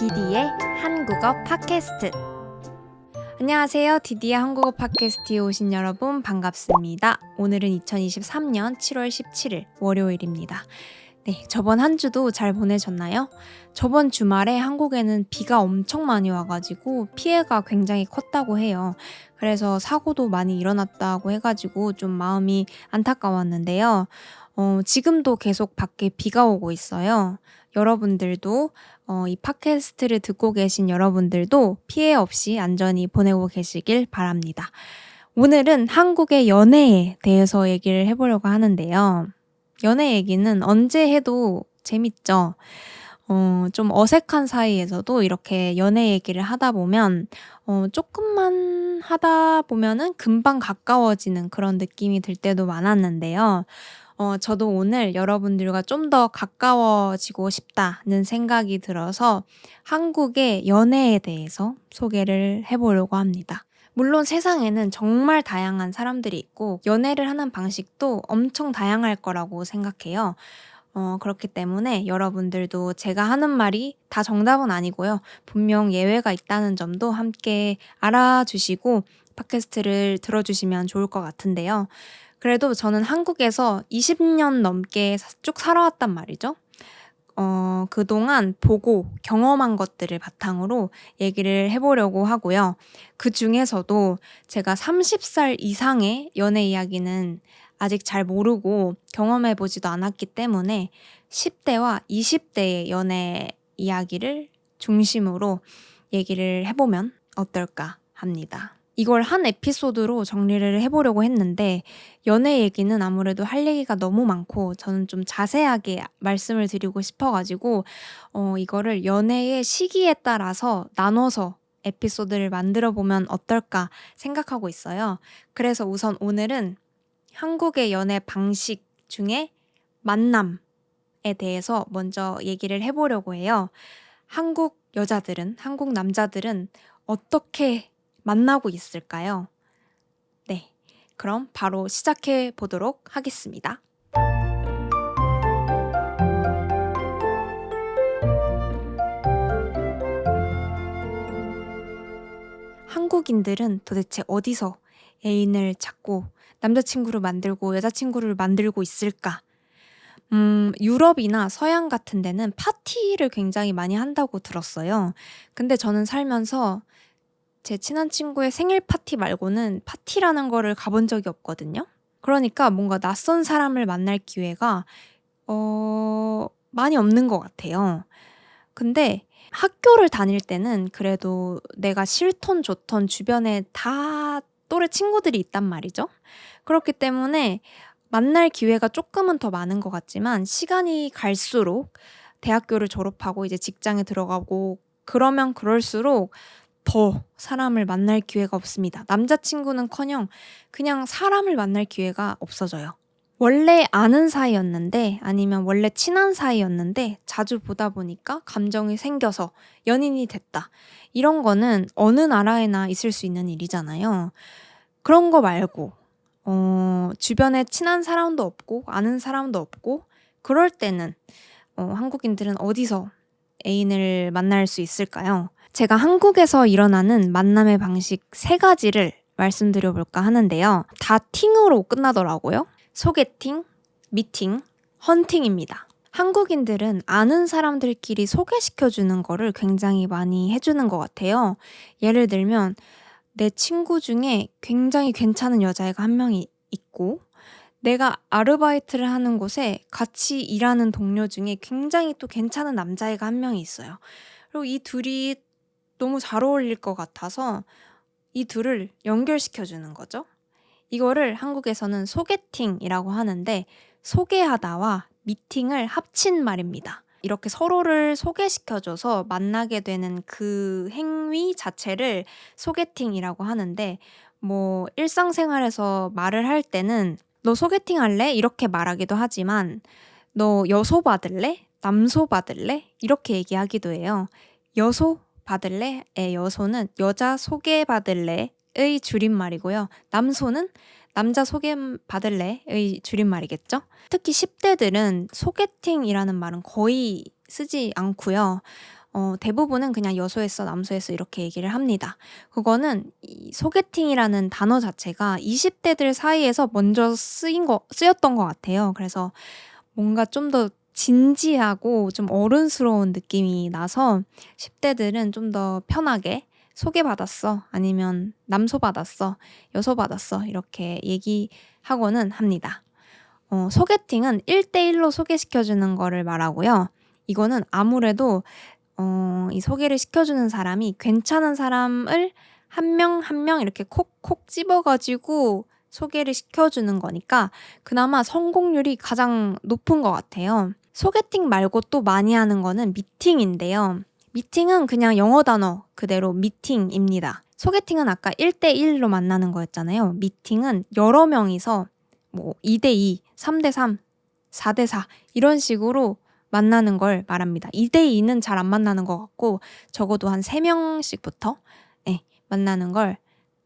디디의 한국어 팟캐스트. 안녕하세요. 디디의 한국어 팟캐스트에 오신 여러분 반갑습니다. 오늘은 2023년 7월 17일 월요일입니다. 네, 저번 한 주도 잘 보내셨나요? 저번 주말에 한국에는 비가 엄청 많이 와가지고 피해가 굉장히 컸다고 해요. 그래서 사고도 많이 일어났다고 해가지고 좀 마음이 안타까웠는데요. 어, 지금도 계속 밖에 비가 오고 있어요. 여러분들도 어, 이 팟캐스트를 듣고 계신 여러분들도 피해 없이 안전히 보내고 계시길 바랍니다. 오늘은 한국의 연애에 대해서 얘기를 해보려고 하는데요. 연애 얘기는 언제 해도 재밌죠. 어, 좀 어색한 사이에서도 이렇게 연애 얘기를 하다 보면, 어, 조금만 하다 보면은 금방 가까워지는 그런 느낌이 들 때도 많았는데요. 어, 저도 오늘 여러분들과 좀 더 가까워지고 싶다는 생각이 들어서 한국의 연애에 대해서 소개를 해보려고 합니다. 물론 세상에는 정말 다양한 사람들이 있고 연애를 하는 방식도 엄청 다양할 거라고 생각해요. 어, 그렇기 때문에 여러분들도 제가 하는 말이 다 정답은 아니고요. 분명 예외가 있다는 점도 함께 알아주시고 팟캐스트를 들어주시면 좋을 것 같은데요. 그래도 저는 한국에서 20년 넘게 쭉 살아왔단 말이죠. 어, 그동안 보고 경험한 것들을 바탕으로 얘기를 해보려고 하고요. 그 중에서도 제가 30살 이상의 연애 이야기는 아직 잘 모르고 경험해보지도 않았기 때문에 10대와 20대의 연애 이야기를 중심으로 얘기를 해보면 어떨까 합니다. 이걸 한 에피소드로 정리를 해보려고 했는데 연애 얘기는 아무래도 할 얘기가 너무 많고 저는 좀 자세하게 말씀을 드리고 싶어가지고 어, 이거를 연애의 시기에 따라서 나눠서 에피소드를 만들어 보면 어떨까 생각하고 있어요. 그래서 우선 오늘은 한국의 연애 방식 중에 만남에 대해서 먼저 얘기를 해보려고 해요. 한국 여자들은, 한국 남자들은 어떻게 만나고 있을까요? 네. 그럼 바로 시작해 보도록 하겠습니다. 한국인들은 도대체 어디서 애인을 찾고 남자친구를 만들고 여자친구를 만들고 있을까? 음, 유럽이나 서양 같은 데는 파티를 굉장히 많이 한다고 들었어요. 근데 저는 살면서 제 친한 친구의 생일 파티 말고는 파티라는 거를 가본 적이 없거든요. 그러니까 뭔가 낯선 사람을 만날 기회가 어 많이 없는 것 같아요. 근데 학교를 다닐 때는 그래도 내가 싫던 좋던 주변에 다 또래 친구들이 있단 말이죠. 그렇기 때문에 만날 기회가 조금은 더 많은 것 같지만 시간이 갈수록 대학교를 졸업하고 이제 직장에 들어가고 그러면 그럴수록 더 사람을 만날 기회가 없습니다. 남자친구는 커녕 그냥 사람을 만날 기회가 없어져요. 원래 아는 사이였는데 아니면 원래 친한 사이였는데 자주 보다 보니까 감정이 생겨서 연인이 됐다. 이런 거는 어느 나라에나 있을 수 있는 일이잖아요. 그런 거 말고, 어, 주변에 친한 사람도 없고, 아는 사람도 없고, 그럴 때는, 어, 한국인들은 어디서 애인을 만날 수 있을까요? 제가 한국에서 일어나는 만남의 방식 세 가지를 말씀드려 볼까 하는데요. 다 팅으로 끝나더라고요. 소개팅, 미팅, 헌팅입니다. 한국인들은 아는 사람들끼리 소개시켜 주는 거를 굉장히 많이 해주는 것 같아요. 예를 들면, 내 친구 중에 굉장히 괜찮은 여자애가 한 명이 있고, 내가 아르바이트를 하는 곳에 같이 일하는 동료 중에 굉장히 또 괜찮은 남자애가 한 명이 있어요. 그리고 이 둘이 너무 잘 어울릴 것 같아서 이 둘을 연결시켜 주는 거죠. 이거를 한국에서는 소개팅이라고 하는데 소개하다와 미팅을 합친 말입니다. 이렇게 서로를 소개시켜줘서 만나게 되는 그 행위 자체를 소개팅이라고 하는데, 뭐, 일상생활에서 말을 할 때는, 너 소개팅 할래? 이렇게 말하기도 하지만, 너 여소 받을래? 남소 받을래? 이렇게 얘기하기도 해요. 여소 받을래의 여소는 여자 소개받을래의 줄임말이고요. 남소는 남자 소개받을래의 줄임말이겠죠? 특히 10대들은 소개팅이라는 말은 거의 쓰지 않고요. 어, 대부분은 그냥 여소했어, 남소했어 이렇게 얘기를 합니다. 그거는 이 소개팅이라는 단어 자체가 20대들 사이에서 먼저 쓰인 거, 쓰였던 것 같아요. 그래서 뭔가 좀 더 진지하고 좀 어른스러운 느낌이 나서 10대들은 좀 더 편하게 소개받았어. 아니면 남소받았어. 여소받았어. 이렇게 얘기하고는 합니다. 어, 소개팅은 1대1로 소개시켜주는 거를 말하고요. 이거는 아무래도 어, 이 소개를 시켜주는 사람이 괜찮은 사람을 한 명 한명 이렇게 콕콕 집어가지고 소개를 시켜주는 거니까 그나마 성공률이 가장 높은 것 같아요. 소개팅 말고 또 많이 하는 거는 미팅인데요. 미팅은 그냥 영어 단어 그대로 미팅입니다. 소개팅은 아까 1대1로 만나는 거였잖아요. 미팅은 여러 명이서 뭐 2대2, 3대3, 4대4 이런 식으로 만나는 걸 말합니다. 2대2는 잘 안 만나는 것 같고 적어도 한 3명씩부터 네, 만나는 걸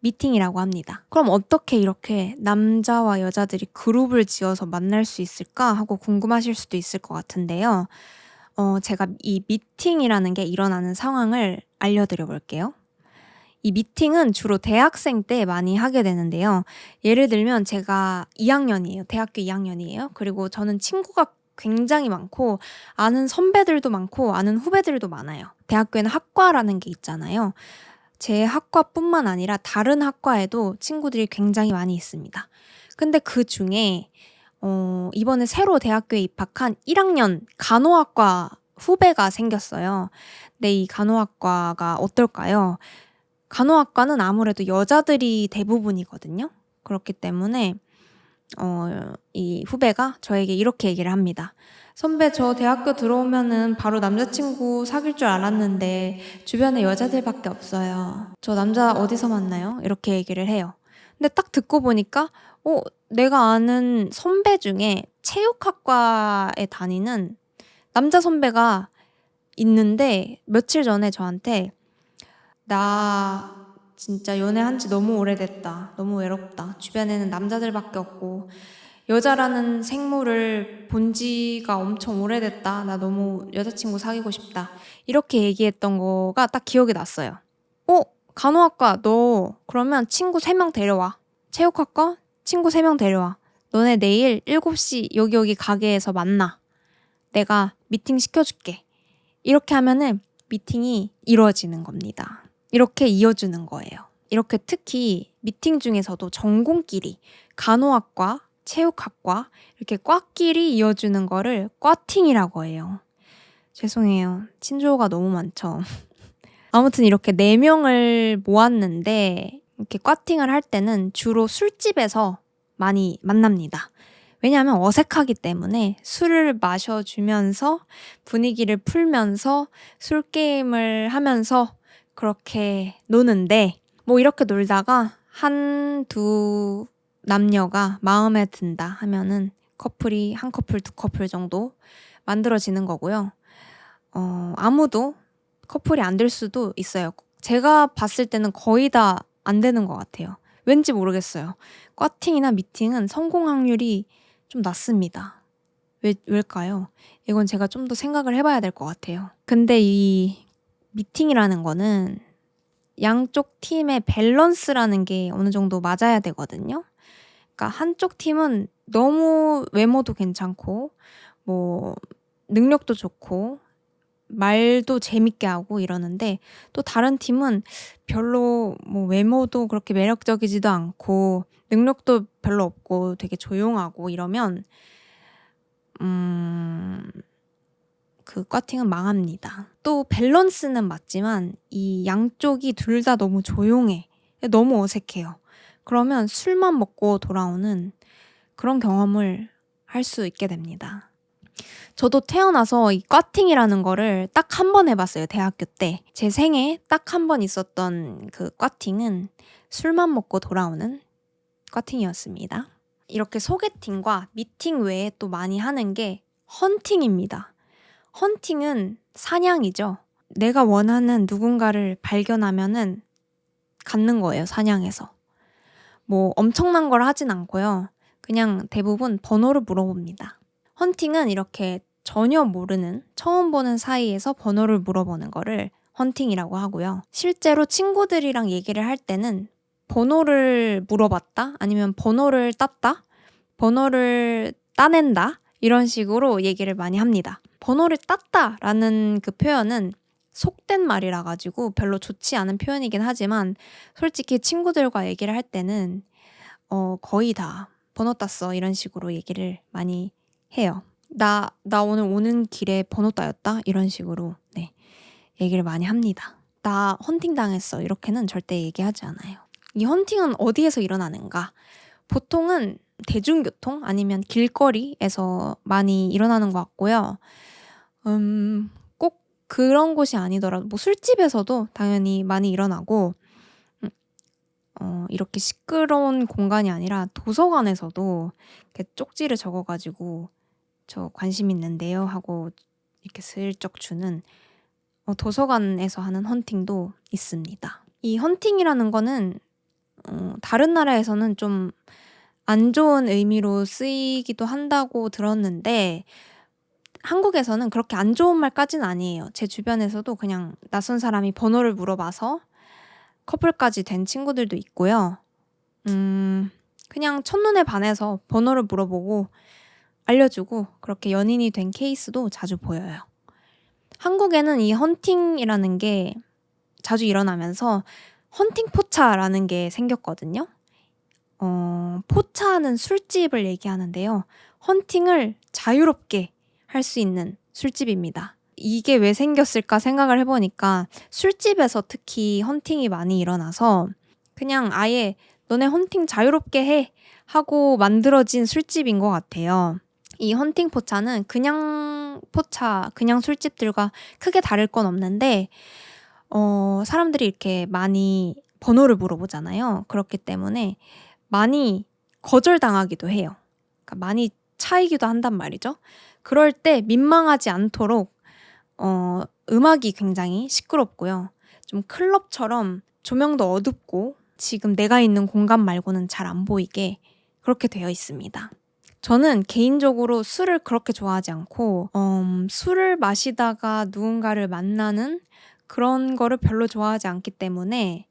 미팅이라고 합니다. 그럼 어떻게 이렇게 남자와 여자들이 그룹을 지어서 만날 수 있을까 하고 궁금하실 수도 있을 것 같은데요. 어, 제가 이 미팅이라는 게 일어나는 상황을 알려드려 볼게요. 이 미팅은 주로 대학생 때 많이 하게 되는데요. 예를 들면 제가 2학년이에요. 대학교 2학년이에요. 그리고 저는 친구가 굉장히 많고 아는 선배들도 많고 아는 후배들도 많아요. 대학교에는 학과라는 게 있잖아요. 제 학과뿐만 아니라 다른 학과에도 친구들이 굉장히 많이 있습니다. 근데 그 중에 어, 이번에 새로 대학교에 입학한 1학년 간호학과 후배가 생겼어요. 근데 이 간호학과가 어떨까요? 간호학과는 아무래도 여자들이 대부분이거든요. 그렇기 때문에 어, 이 후배가 저에게 이렇게 얘기를 합니다. 선배, 저 대학교 들어오면은 바로 남자친구 사귈 줄 알았는데 주변에 여자들밖에 없어요. 저 남자 어디서 만나요? 이렇게 얘기를 해요. 근데 딱 듣고 보니까, 어, 내가 아는 선배 중에 체육학과에 다니는 남자 선배가 있는데 며칠 전에 저한테 나 진짜 연애한 지 너무 오래됐다. 너무 외롭다. 주변에는 남자들밖에 없고 여자라는 생물을 본 지가 엄청 오래됐다. 나 너무 여자친구 사귀고 싶다. 이렇게 얘기했던 거가 딱 기억이 났어요. 어? 간호학과 너 그러면 친구 3명 데려와. 체육학과 친구 3명 데려와. 너네 내일 7시 여기 여기 가게에서 만나. 내가 미팅 시켜줄게. 이렇게 하면은 미팅이 이루어지는 겁니다. 이렇게 이어주는 거예요. 이렇게 특히 미팅 중에서도 전공끼리 간호학과, 체육학과 이렇게 과끼리 이어주는 거를 과팅이라고 해요. 죄송해요. 친조어가 너무 많죠. 아무튼 이렇게 네 명을 모았는데 이렇게 과팅을 할 때는 주로 술집에서 많이 만납니다. 왜냐하면 어색하기 때문에 술을 마셔주면서 분위기를 풀면서 술 게임을 하면서 그렇게 노는데 뭐 이렇게 놀다가 한 두 남녀가 마음에 든다 하면은 커플이 한 커플 두 커플 정도 만들어지는 거고요. 어, 아무도 커플이 안 될 수도 있어요. 제가 봤을 때는 거의 다 안 되는 것 같아요. 왠지 모르겠어요. 꽈팅이나 미팅은 성공 확률이 좀 낮습니다. 왜, 왜일까요? 이건 제가 좀 더 생각을 해봐야 될 것 같아요. 근데 이 미팅이라는 거는 양쪽 팀의 밸런스라는 게 어느 정도 맞아야 되거든요. 그러니까 한쪽 팀은 너무 외모도 괜찮고 뭐 능력도 좋고 말도 재밌게 하고 이러는데 또 다른 팀은 별로 뭐 외모도 그렇게 매력적이지도 않고 능력도 별로 없고 되게 조용하고 이러면 음 그 꽈팅은 망합니다. 또 밸런스는 맞지만 이 양쪽이 둘 다 너무 조용해. 너무 어색해요. 그러면 술만 먹고 돌아오는 그런 경험을 할 수 있게 됩니다. 저도 태어나서 이 꽈팅이라는 거를 딱 한 번 해봤어요. 대학교 때. 제 생에 딱 한 번 있었던 그 꽈팅은 술만 먹고 돌아오는 꽈팅이었습니다. 이렇게 소개팅과 미팅 외에 또 많이 하는 게 헌팅입니다. 헌팅은 사냥이죠. 내가 원하는 누군가를 발견하면은 갖는 거예요, 사냥해서. 뭐 엄청난 걸 하진 않고요. 그냥 대부분 번호를 물어봅니다. 헌팅은 이렇게 전혀 모르는 처음 보는 사이에서 번호를 물어보는 거를 헌팅이라고 하고요. 실제로 친구들이랑 얘기를 할 때는 번호를 물어봤다 아니면 번호를 땄다 번호를 따낸다 이런 식으로 얘기를 많이 합니다. 번호를 땄다라는 그 표현은 속된 말이라 가지고 별로 좋지 않은 표현이긴 하지만 솔직히 친구들과 얘기를 할 때는 어 거의 다 번호 땄어 이런 식으로 얘기를 많이 해요. 나, 나 오늘 오는 길에 번호 따였다 이런 식으로 네 얘기를 많이 합니다. 나 헌팅 당했어 이렇게는 절대 얘기하지 않아요. 이 헌팅은 어디에서 일어나는가? 보통은 대중교통 아니면 길거리에서 많이 일어나는 것 같고요. 음, 꼭 그런 곳이 아니더라도 뭐 술집에서도 당연히 많이 일어나고 음, 어, 이렇게 시끄러운 공간이 아니라 도서관에서도 이렇게 쪽지를 적어가지고 저 관심 있는데요 하고 이렇게 슬쩍 주는 어, 도서관에서 하는 헌팅도 있습니다. 이 헌팅이라는 거는 어, 다른 나라에서는 좀 안 좋은 의미로 쓰이기도 한다고 들었는데 한국에서는 그렇게 안 좋은 말까지는 아니에요. 제 주변에서도 그냥 낯선 사람이 번호를 물어봐서 커플까지 된 친구들도 있고요. 음, 그냥 첫눈에 반해서 번호를 물어보고 알려주고 그렇게 연인이 된 케이스도 자주 보여요. 한국에는 이 헌팅이라는 게 자주 일어나면서 헌팅 포차라는 게 생겼거든요. 어, 포차는 술집을 얘기하는데요. 헌팅을 자유롭게 할 수 있는 술집입니다. 이게 왜 생겼을까 생각을 해보니까 술집에서 특히 헌팅이 많이 일어나서 그냥 아예 너네 헌팅 자유롭게 해 하고 만들어진 술집인 것 같아요. 이 헌팅 포차는 그냥 포차, 그냥 술집들과 크게 다를 건 없는데, 어, 사람들이 이렇게 많이 번호를 물어보잖아요. 그렇기 때문에 많이 거절당하기도 해요. 그러니까 많이 차이기도 한단 말이죠. 그럴 때 민망하지 않도록 어, 음악이 굉장히 시끄럽고요. 좀 클럽처럼 조명도 어둡고 지금 내가 있는 공간 말고는 잘 안 보이게 그렇게 되어 있습니다. 저는 개인적으로 술을 그렇게 좋아하지 않고 음, 술을 마시다가 누군가를 만나는 그런 거를 별로 좋아하지 않기 때문에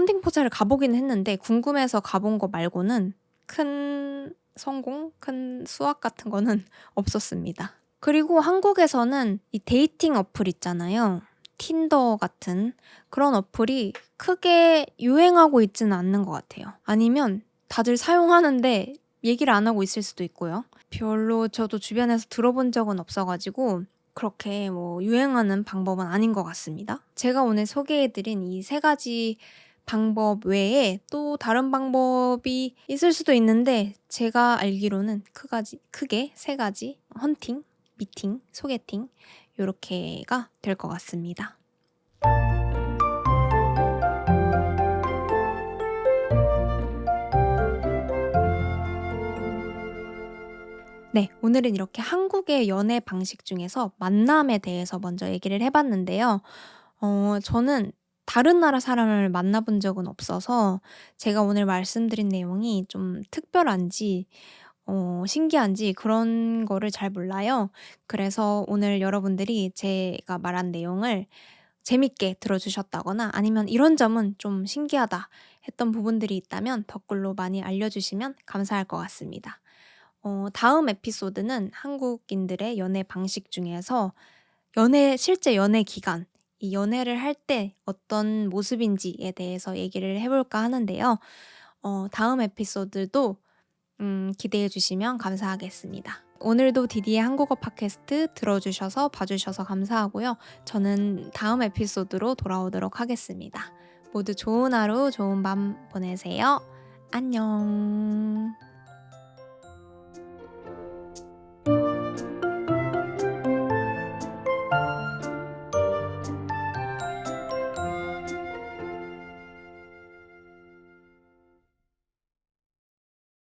헌팅 포차를 가보기는 했는데 궁금해서 가본 거 말고는 큰 성공, 큰 수확 같은 거는 없었습니다. 그리고 한국에서는 이 데이팅 어플 있잖아요. 틴더 같은 그런 어플이 크게 유행하고 있지는 않는 것 같아요. 아니면 다들 사용하는데 얘기를 안 하고 있을 수도 있고요. 별로 저도 주변에서 들어본 적은 없어가지고 그렇게 뭐 유행하는 방법은 아닌 것 같습니다. 제가 오늘 소개해드린 이 세 가지 방법 외에 또 다른 방법이 있을 수도 있는데 제가 알기로는 크가지, 크게 세 가지 헌팅, 미팅, 소개팅 이렇게가 될 것 같습니다. 네, 오늘은 이렇게 한국의 연애 방식 중에서 만남에 대해서 먼저 얘기를 해봤는데요. 어, 저는 다른 나라 사람을 만나본 적은 없어서 제가 오늘 말씀드린 내용이 좀 특별한지 어, 신기한지 그런 거를 잘 몰라요. 그래서 오늘 여러분들이 제가 말한 내용을 재밌게 들어주셨다거나 아니면 이런 점은 좀 신기하다 했던 부분들이 있다면 댓글로 많이 알려주시면 감사할 것 같습니다. 어, 다음 에피소드는 한국인들의 연애 방식 중에서 연애, 실제 연애 기간, 이 연애를 할 때 어떤 모습인지에 대해서 얘기를 해볼까 하는데요. 어, 다음 에피소드도 음, 기대해 주시면 감사하겠습니다. 오늘도 디디의 한국어 팟캐스트 들어주셔서 봐주셔서 감사하고요. 저는 다음 에피소드로 돌아오도록 하겠습니다. 모두 좋은 하루, 좋은 밤 보내세요. 안녕.